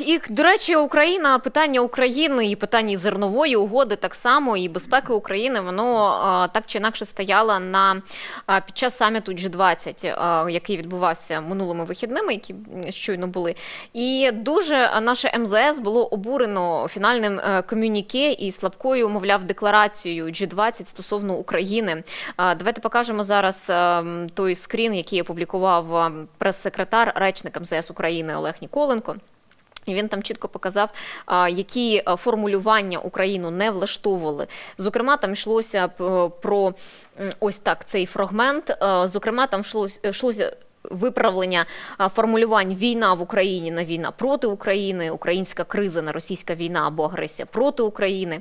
І, до речі, Україна, питання України і питання зернової угоди так само, і безпеки України, воно так чи інакше стояло на під час саміту G20, а, який відбувався минулими вихідними, які щойно були. І дуже наше МЗС було обурено фінальним е, комюніке і слабкою, мовляв, декларацією G20 стосовно України. Давайте покажемо зараз е, той скрін, який опублікував е, прес-секретар, речник МЗС України Олег Ніколенко. І він там чітко показав, які формулювання Україну не влаштовували. Зокрема, там йшлося про ось так цей фрагмент. Зокрема, там йшлося, йшлося виправлення формулювань війна в Україні на війна проти України, українська криза на російська війна або агресія проти України.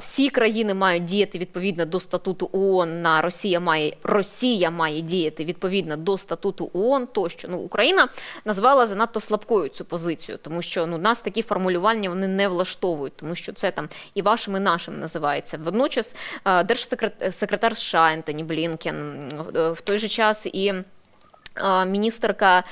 Всі країни мають діяти відповідно до статуту ООН. На Росія має Росія має діяти відповідно до статуту ООН. Тощо ну Україна назвала занадто слабкою цю позицію, тому що ну нас такі формулювання вони не влаштовують, тому що це там і вашим, і нашим називається. Водночас держсекретар секретар США Ентоні Блінкен в той же час і. Міністерка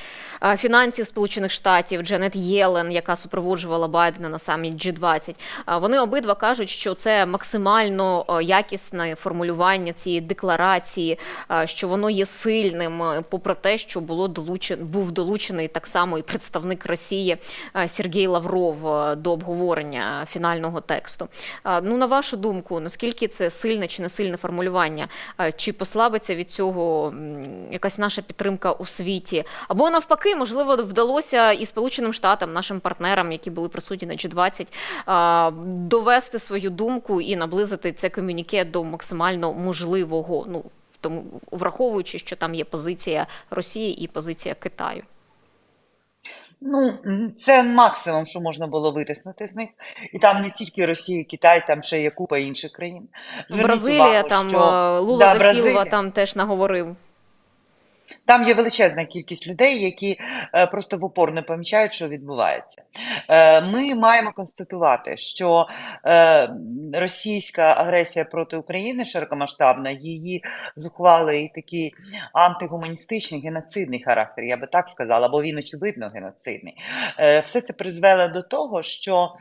фінансів Сполучених Штатів Дженет Єлен, яка супроводжувала Байдена на саміт G20, е, вони обидва кажуть, що це максимально якісне формулювання цієї декларації, що воно є сильним, попри те, що було долучен, був долучений так само і представник Росії Сергій Лавров до обговорення фінального тексту. Ну, на вашу думку, наскільки це сильне чи не сильне формулювання? Чи послабиться від цього якась наша підтримка у світі? Або навпаки, можливо, вдалося і Сполученим Штатам, нашим партнерам, які були присутні на G20, е, довести свою думку і наблизити це комюніке до максимально можливого. Ну тому враховуючи, що там є позиція Росії і позиція Китаю. Ну, це максимум, що можна було витиснути з них. І там не тільки Росія, Китай, там ще є купа інших країн. Зверніть Бразилія, увагу, там що... е, Лула Да. Сілва там теж наговорив. Там є величезна кількість людей, які е, просто в упор не помічають, що відбувається. Е, ми маємо констатувати, що е, російська агресія проти України широкомасштабна, її зухвалий і такий антигуманістичний геноцидний характер, я би так сказала, бо він очевидно геноцидний. Все це призвело до того, що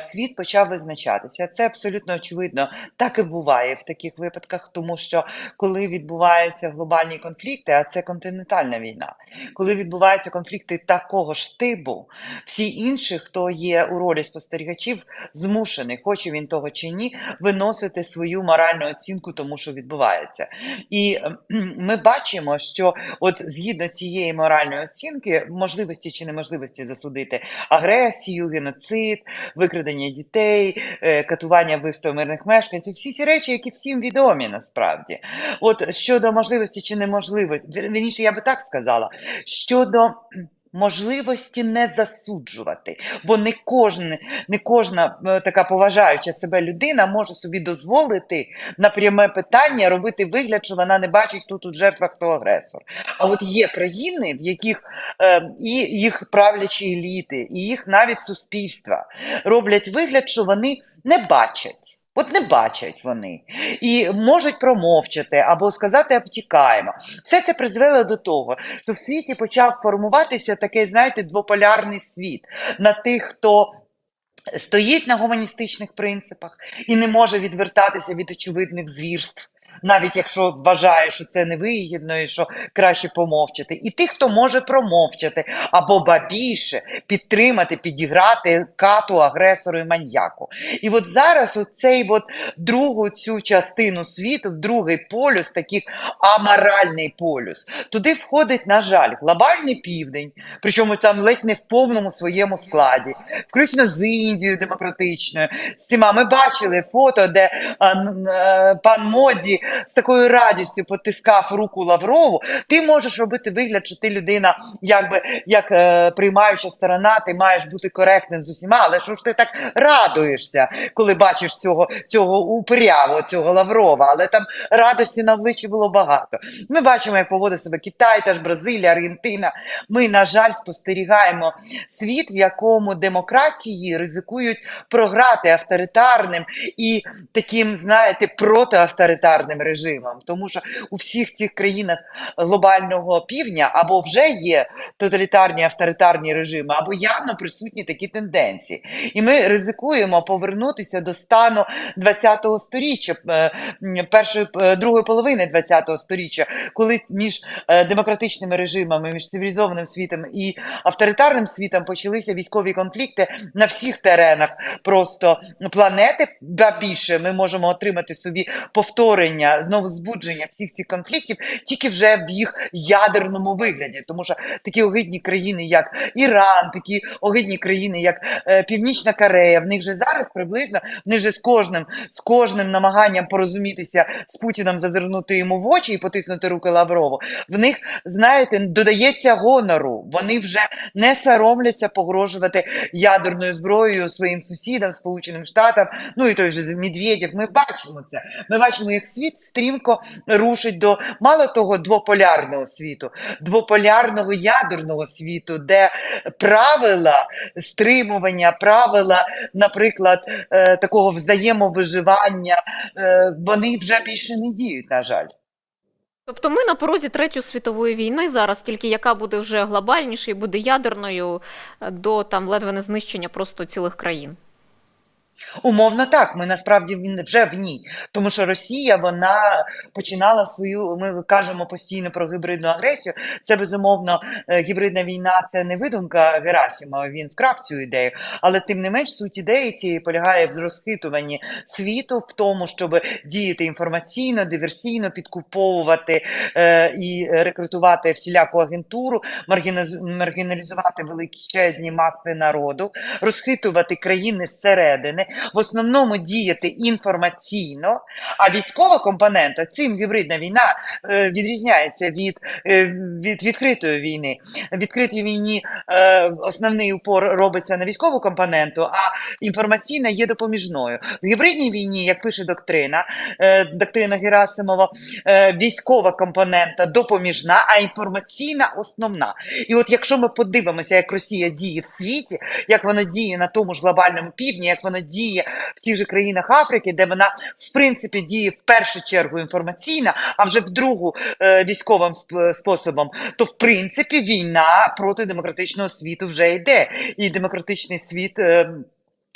світ почав визначатися. Це абсолютно очевидно. Так і буває в таких випадках, тому що коли відбуваються глобальні конфлікти, а це континентальна війна, коли відбуваються конфлікти такого ж типу, всі інші, хто є у ролі спостерігачів, змушений, хоче він того чи ні, виносити свою моральну оцінку тому, що відбувається. І е, ми бачимо, що от згідно цієї моральної оцінки, можливості чи неможливості засудити агресію, геноцид, викрадення дітей, е, катування вбивства мирних мешканців, всі ці речі, які всім відомі насправді. От щодо можливості чи неможливості, вірніше, я би так сказала, щодо можливості не засуджувати, бо не кожен, не кожна е, така поважаюча себе людина може собі дозволити на пряме питання робити вигляд, що вона не бачить, хто тут жертва, хто агресор. А от є країни, в яких е, і їх правлячі еліти, і їх навіть суспільства роблять вигляд, що вони не бачать. От не бачать вони і можуть промовчати або сказати обтікаємо. Все це призвело до того, що в світі почав формуватися такий, знаєте, двополярний світ на тих, хто стоїть на гуманістичних принципах і не може відвертатися від очевидних звірств. Навіть якщо вважає, що це невигідно і що краще помовчати, і тих, хто може промовчати, або ба більше підтримати, підіграти кату агресору і маньяку. І от зараз оцей от другу цю частину світу, другий полюс, такий аморальний полюс, туди входить, на жаль, глобальний південь, причому там ледь не в повному своєму складі, включно з Індією демократичною. З цими ми бачили фото, де а, н- е, пан Моді з такою радістю потискав руку Лаврову. Ти можеш робити вигляд, що ти людина, якби як е, приймаюча сторона, ти маєш бути коректним з усіма, але що ж ти так радуєшся, коли бачиш цього, цього упряву, цього Лаврова, але там радості на обличчі було багато. Ми бачимо, як поводить себе Китай, теж Бразилія, Аргентина. Ми, на жаль, спостерігаємо світ, в якому демократії ризикують програти авторитарним і таким, знаєте, протиавторитарним авторитарним режимам, тому що у всіх цих країнах глобального півдня або вже є тоталітарні авторитарні режими, або явно присутні такі тенденції. І ми ризикуємо повернутися до стану 20-го сторіччя, е, першої е, другої половини 20-го сторіччя, коли між е, демократичними режимами, між цивілізованим світом і авторитарним світом почалися військові конфлікти на всіх теренах просто планети. Ба більше ми можемо отримати собі повторення, знову збудження всіх цих конфліктів тільки вже в їх ядерному вигляді, тому що такі огидні країни, як Іран, такі огидні країни, як е, Північна Корея, в них же зараз приблизно в них же з кожним з кожним намаганням порозумітися з Путіном, зазирнути йому в очі і потиснути руки Лаврову. В них, знаєте, додається гонору. Вони вже не соромляться погрожувати ядерною зброєю своїм сусідам, Сполученим Штатам, ну і той же Медведєв. Ми бачимо це. Ми бачимо, як світ стрімко рушить до мало того двополярного світу, двополярного ядерного світу, де правила стримування, правила, наприклад, е, такого взаємовиживання, е, вони вже більше не діють, на жаль. Тобто ми на порозі третьої світової війни зараз, тільки яка буде вже глобальніша і буде ядерною е, до там ледве не знищення просто цілих країн. Умовно так, ми насправді в- вже в ній, тому що Росія вона починала свою. Ми кажемо постійно про гібридну агресію. Це безумовно е, гібридна війна, це не видумка Герасимова. Він вкрав цю ідею, але тим не менш суть ідеї цієї полягає в розхитуванні світу, в тому, щоб діяти інформаційно, диверсійно, підкуповувати е, і рекрутувати всіляку агентуру, маргіналізувати величезні маси народу, розхитувати країни зсередини, в основному діяти інформаційно, а військова компонента, цим гібридна війна е, відрізняється від, е, від відкритої війни. В відкритій війні е, основний упор робиться на військову компоненту, а інформаційна є допоміжною. В гібридній війні, як пише доктрина, доктрина Герасимова, військова компонента допоміжна, а інформаційна основна. І от якщо ми подивимося, як Росія діє в світі, як вона діє на тому ж глобальному півдні, як вона діє в тих же країнах Африки, де вона в принципі діє в першу чергу інформаційна, а вже в другу е, військовим сп- способом, то в принципі війна проти демократичного світу вже йде, і демократичний світ. Е,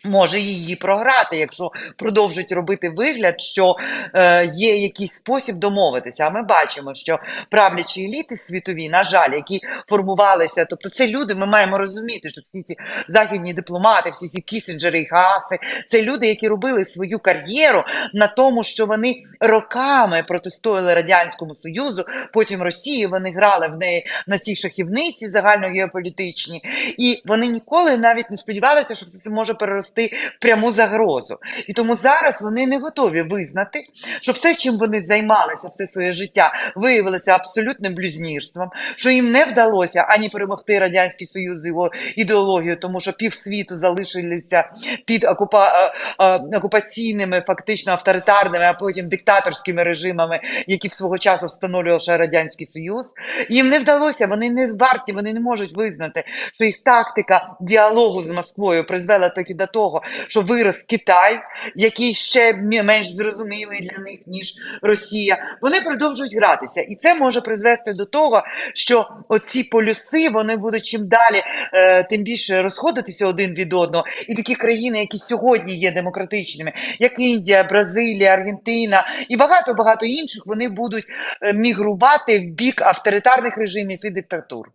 Може її програти, якщо продовжить робити вигляд, що е, є якийсь спосіб домовитися. А ми бачимо, що правлячі еліти світові, на жаль, які формувалися, тобто це люди, ми маємо розуміти, що всі ці західні дипломати, всі ці кісінджери і Хааси, це люди, які робили свою кар'єру на тому, що вони роками протистояли радянському союзу, потім Росії. Вони грали в неї на цій шахівниці загальногеополітичній, і вони ніколи навіть не сподівалися, що це може перерости в пряму загрозу. І тому зараз вони не готові визнати, що все, чим вони займалися все своє життя, виявилося абсолютним блюзнірством, що їм не вдалося ані перемогти радянський союз його ідеологією, тому що півсвіту залишилися під окупа... е, е, окупаційними, фактично авторитарними, а потім диктаторськими режимами, які в свого часу встановлював ще радянський союз. Їм не вдалося, вони не варті, вони не можуть визнати, що їх тактика діалогу з Москвою призвела таки до того, що вирос Китай, який ще менш зрозумілий для них ніж Росія. Вони продовжують гратися, і це може призвести до того, що оці полюси вони будуть чим далі, е, тим більше розходитися один від одного. І такі країни, які сьогодні є демократичними, як Індія, Бразилія, Аргентина і багато багато інших, вони будуть е, мігрувати в бік авторитарних режимів і диктатур.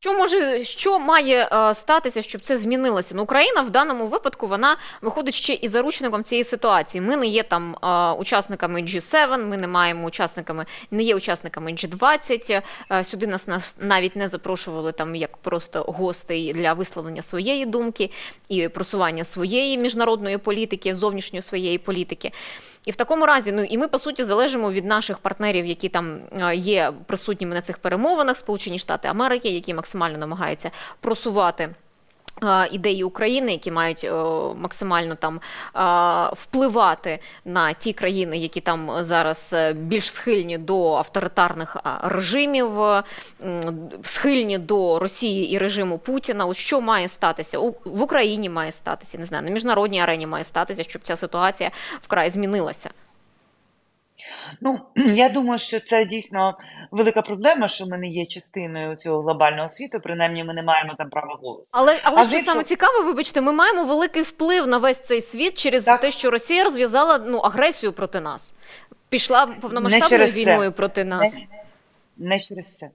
Що може, що має е, статися, щоб це змінилося? Ну, Україна в даному випадку вона виходить ще і заручником цієї ситуації. Ми не є там е, учасниками G7, ми не маємо учасниками, не є учасниками G20. Е, сюди нас, навіть не запрошували там як просто гостей для висловлення своєї думки і просування своєї міжнародної політики, зовнішньої своєї політики. І в такому разі, ну і ми по суті залежимо від наших партнерів, які там е, є присутніми на цих перемовинах, Сполучені Штати Америки, які максимально намагаються просувати. Ідеї України, які мають е, максимально там е, впливати на ті країни, які там зараз е, більш схильні до авторитарних режимів, е, схильні до Росії і режиму Путіна. От що має статися У- в Україні має статися, не знаю, на міжнародній арені має статися, щоб ця ситуація вкрай змінилася. Ну, я думаю, що це дійсно велика проблема, що ми не є частиною цього глобального світу, принаймні ми не маємо там права голосу. Але але А що з іншого- саме цікаве, вибачте, ми маємо великий вплив на весь цей світ через Так. те, що Росія розв'язала ну агресію проти нас, пішла повномасштабною це. війною проти нас. Не, не через це.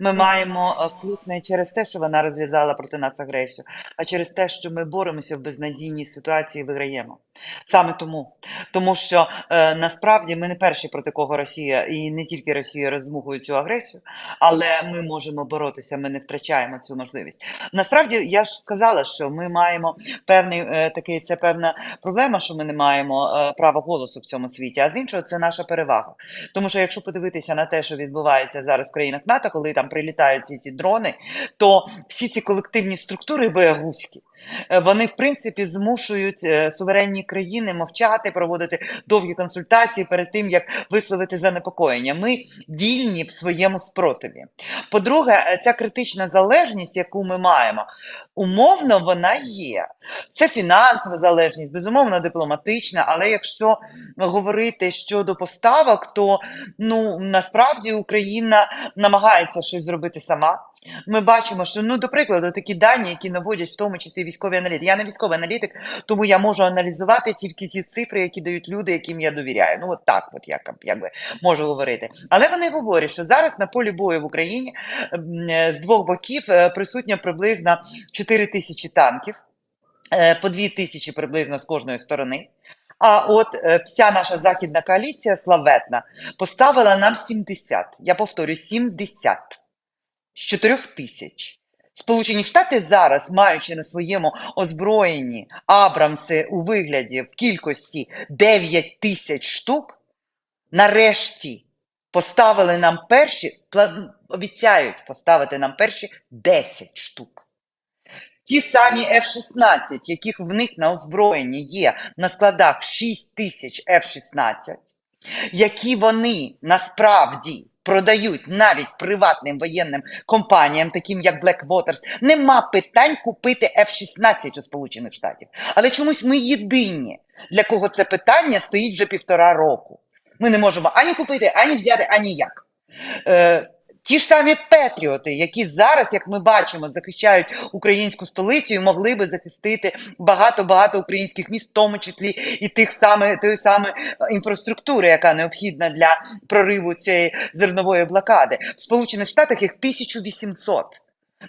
Ми маємо е, вплив не через те, що вона розв'язала проти нас агресію, а через те, що ми боремося в безнадійній ситуації і виграємо. Саме тому. Тому що е, насправді ми не перші, проти кого Росія, і не тільки Росія роздмухує цю агресію, але ми можемо боротися, ми не втрачаємо цю можливість. Насправді, я ж сказала, що ми маємо певний е, такий, це певна проблема, що ми не маємо е, права голосу в цьому світі, а з іншого це наша перевага. Тому що якщо подивитися на те, що відбувається зараз в країнах НАТО, коли там прилітають ці, дрони, то всі ці колективні структури боягузькі. Е, Вони, в принципі, змушують е, суверенні країни мовчати, проводити довгі консультації перед тим, як висловити занепокоєння. Ми вільні в своєму спротиві. По-друге, е, ця критична залежність, яку ми маємо, умовно вона є. Це фінансова залежність, безумовно, дипломатична, але якщо говорити щодо поставок, то ну насправді Україна намагається щось зробити сама. Ми бачимо, що ну до прикладу такі дані, які наводять в тому числі військові аналітики. Я не військовий аналітик, тому я можу аналізувати тільки ті цифри, які дають люди, яким я довіряю. Ну от так, от як, якби можу говорити. Але вони говорять, що зараз на полі бою в Україні е, з двох боків е, присутньо приблизно 4 тисячі танків, е, по 2 тисячі приблизно з кожної сторони. А от вся наша західна коаліція славетна поставила нам 70. Я повторю, 70 з 4 тисяч. Сполучені Штати зараз, маючи на своєму озброєнні Абрамси у вигляді в кількості 9 тисяч штук, нарешті поставили нам перші, обіцяють поставити нам перші 10 штук. Ті самі F-16, яких в них на озброєнні є на складах 6 тисяч F-16, які вони насправді продають навіть приватним воєнним компаніям, таким як Blackwaters, нема питань купити F-16 у Сполучених Штатів. Але чомусь ми єдині, для кого це питання стоїть вже півтора року. Ми не можемо ані купити, ані взяти, ані як. Е, Ті ж самі Петріоти, які зараз, як ми бачимо, захищають українську столицю і могли би захистити багато-багато українських міст, в тому числі і тих саме тої саме інфраструктури, яка необхідна для прориву цієї зернової блокади. В Сполучених Штатах їх 1800.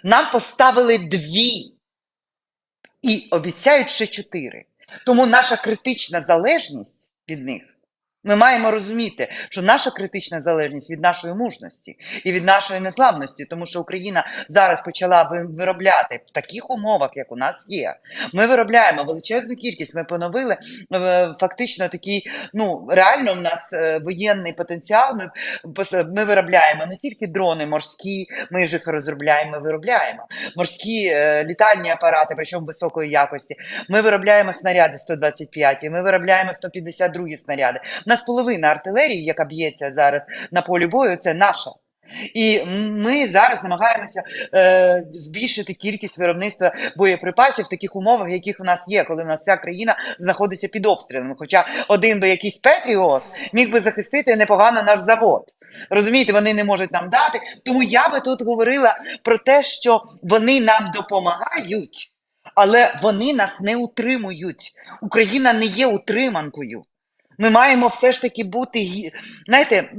Нам поставили дві і обіцяють ще чотири. Тому наша критична залежність від них. Ми маємо розуміти, що наша критична залежність від нашої мужності і від нашої незламності, тому що Україна зараз почала виробляти в таких умовах, як у нас є. Ми виробляємо величезну кількість. Ми поновили е, фактично такий, ну реально в нас е, воєнний потенціал. Ми ми виробляємо не тільки дрони морські, ми ж їх розробляємо, виробляємо морські е, літальні апарати, причому високої якості. Ми виробляємо снаряди 125, ми виробляємо 152 снаряди. Нас половина артилерії, яка б'ється зараз на полі бою, це наша. І ми зараз намагаємося е, збільшити кількість виробництва боєприпасів в таких умовах, яких у нас є, коли у нас вся країна знаходиться під обстрілами. Хоча один би якийсь Петріот міг би захистити непогано наш завод. Розумієте, вони не можуть нам дати. Тому я би тут говорила про те, що вони нам допомагають, але вони нас не утримують. Україна не є утриманкою. Ми маємо все ж таки бути, знаєте,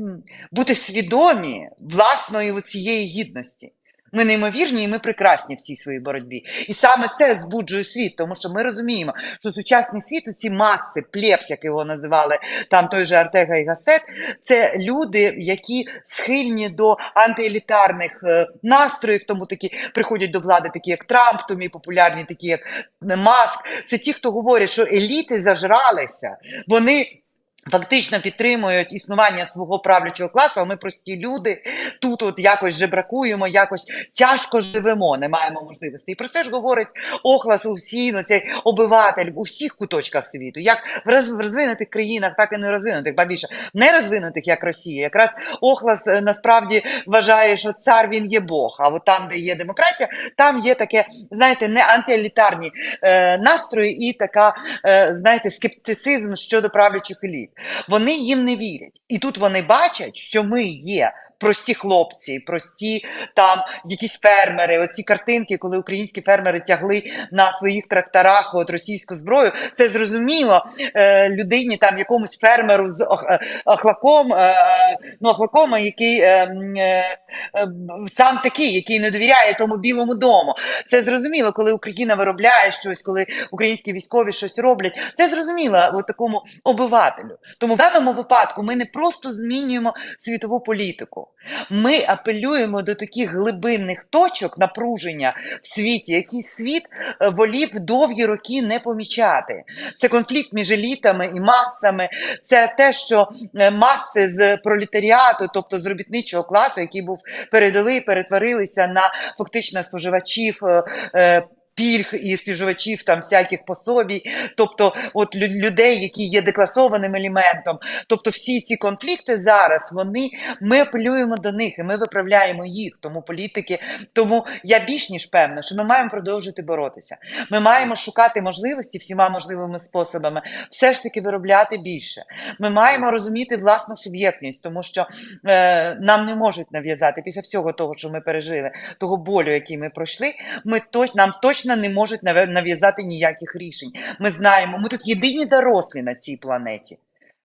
бути свідомі власної цієї гідності. Ми неймовірні і ми прекрасні в цій своїй боротьбі. І саме це збуджує світ, тому що ми розуміємо, що сучасний світ, ці маси, плебс, як його називали там той же Артега і Гасет, це люди, які схильні до антиелітарних е, настроїв, тому такі приходять до влади, такі як Трамп, тому популярні, такі як Маск. Це ті, хто говорять, що еліти зажралися, вони. Фактично підтримують існування свого правлячого класу, а ми прості люди тут от якось жебракуємо, якось тяжко живемо, не маємо можливості. І про це ж говорить Охлас у Усіно, цей обиватель у всіх куточках світу, як в роз- розвинутих країнах, так і не розвинутих, ба більше не розвинутих, як Росія. Якраз Охлас е, насправді вважає, що цар він є Бог. А от там, де є демократія, там є таке, знаєте, не антиелітарні е, настрої і така, е, знаєте, скептицизм щодо правлячих еліт. Вони їм не вірять. І тут вони бачать, що ми є. Прості хлопці, прості там якісь фермери. Оці картинки, коли українські фермери тягли на своїх тракторах от російську зброю, це зрозуміло е, людині, там якомусь фермеру з ох, е, е, ну охлаком, який е, е, е, сам такий, який не довіряє тому білому дому. Це зрозуміло, коли Україна виробляє щось, коли українські військові щось роблять. Це зрозуміло от такому обивателю. Тому в даному випадку ми не просто змінюємо світову політику. Ми апелюємо до таких глибинних точок напруження в світі, який світ е, волів довгі роки не помічати. Це конфлікт між елітами і масами, це те, що е, маси з пролетаріату, тобто з робітничого класу, який був передовий, перетворилися на фактично споживачів. Пільг і споживачів там всяких пособій, тобто от лю- людей, які є декласованим елементом. Тобто всі ці конфлікти зараз вони ми апелюємо до них і ми виправляємо їх. Тому політики, тому я більш ніж певна, що ми маємо продовжити боротися. Ми маємо шукати можливості всіма можливими способами, все ж таки виробляти більше. Ми маємо розуміти власну суб'єктність, тому що е, нам не можуть нав'язати після всього того, що ми пережили, того болю, який ми пройшли. Ми точ, нам точно не можуть нав'язати ніяких рішень. Ми знаємо, ми тут єдині дорослі на цій планеті.